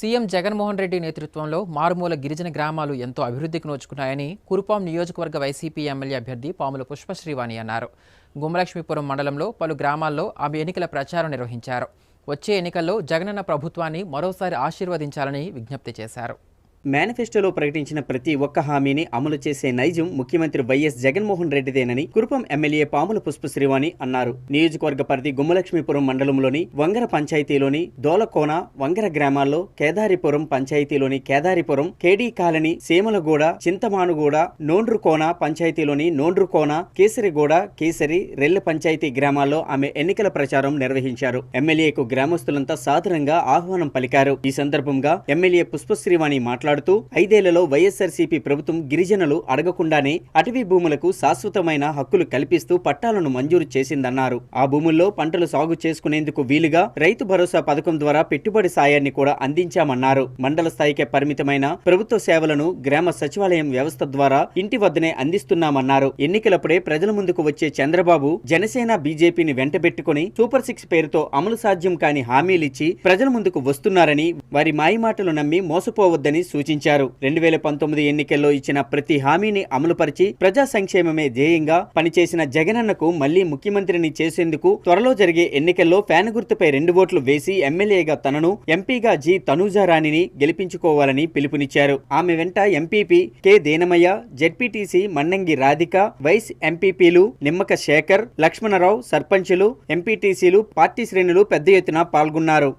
CM Jaganmohan Reddy నేతృత్వంలో మారుమూల గిరిజన గ్రామాలు ఎంతో అభివృద్ధికి నోచుకున్నాయని కురుపాం నియోజకవర్గ వైసీపీ ఎమ్మెల్యే అభ్యర్థి పాముల పుష్పశ్రీవాణి అన్నారు. గుమ్మలక్ష్మీపురం మండలంలో పలు గ్రామాల్లో ఆమె ఎన్నికల ప్రచారం నిర్వహించారు. వచ్చే ఎన్నికల్లో జగనన్న ప్రభుత్వాన్ని మరోసారి ఆశీర్వదించాలని విజ్ఞప్తి చేశారు. మేనిఫెస్టోలో ప్రకటించిన ప్రతి ఒక్క హామీని అమలు చేసే నైజం ముఖ్యమంత్రి వైఎస్ జగన్మోహన్ రెడ్డిదేనని కురుపం ఎమ్మెల్యే పాముల పుష్ప శ్రీవాణి అన్నారు. నియోజకవర్గ పరిధి గుమ్మలక్ష్మీపురం మండలంలోని వంగర పంచాయతీలోని దోలకోన వంగర గ్రామాల్లో కేదారిపురం పంచాయతీలోని కేదారిపురం కేడీ కాలనీ సీమలగూడ చింతమానుగూడ నోండ్రుకోన పంచాయతీలోని నోండ్రుకోన కేసరిగూడ కేసరి రెల్లె పంచాయతీ గ్రామాల్లో ఆమె ఎన్నికల ప్రచారం నిర్వహించారు. ఎమ్మెల్యేకు గ్రామస్తులంతా సాధారణంగా ఆహ్వానం పలికారు. ఈ సందర్భంగా ఎమ్మెల్యే పుష్పశ్రీవాణి మాట్లాడుతూ ఐదేళ్ళలో వైఎస్ఆర్సీపీ ప్రభుత్వం గిరిజనులు అడగకుండానే అటవీ భూములకు శాశ్వతమైన హక్కులు కల్పిస్తూ పట్టాలను మంజూరు చేసిందన్నారు. ఆ భూముల్లో పంటలు సాగు చేసుకునేందుకు వీలుగా రైతు భరోసా పథకం ద్వారా పెట్టుబడి సాయాన్ని కూడా అందించామన్నారు. మండల స్థాయికే పరిమితమైన ప్రభుత్వ సేవలను గ్రామ సచివాలయం వ్యవస్థ ద్వారా ఇంటి వద్దనే అందిస్తున్నామన్నారు. ఎన్నికలప్పుడే ప్రజల ముందుకు వచ్చే చంద్రబాబు జనసేన బీజేపీని వెంటబెట్టుకుని సూపర్ సిక్స్ పేరుతో అమలు సాధ్యం కాని హామీలిచ్చి ప్రజల ముందుకు వస్తున్నారని వారి మాయమాటలు నమ్మి మోసపోవద్దని సూచించారు. రెండు వేల పంతొమ్మిది ఎన్నికల్లో ఇచ్చిన ప్రతి హామీని అమలుపరిచి ప్రజా సంక్షేమమే ధ్యేయంగా పనిచేసిన జగనన్నకు మళ్ళీ ముఖ్యమంత్రిని చేసేందుకు త్వరలో జరిగే ఎన్నికల్లో ఫ్యాన్ గుర్తుపై రెండు ఓట్లు వేసి ఎమ్మెల్యేగా తనను ఎంపీగా జి తనూజారాణిని గెలిపించుకోవాలని పిలుపునిచ్చారు. ఆమె వెంట MPP K Denamayya ZPTC Mannangi Radhika vice ఎంపీపీలు నిమ్మక శేఖర్ లక్ష్మణరావు సర్పంచులు ఎంపీటీసీలు పార్టీ శ్రేణులు పెద్ద ఎత్తున పాల్గొన్నారు.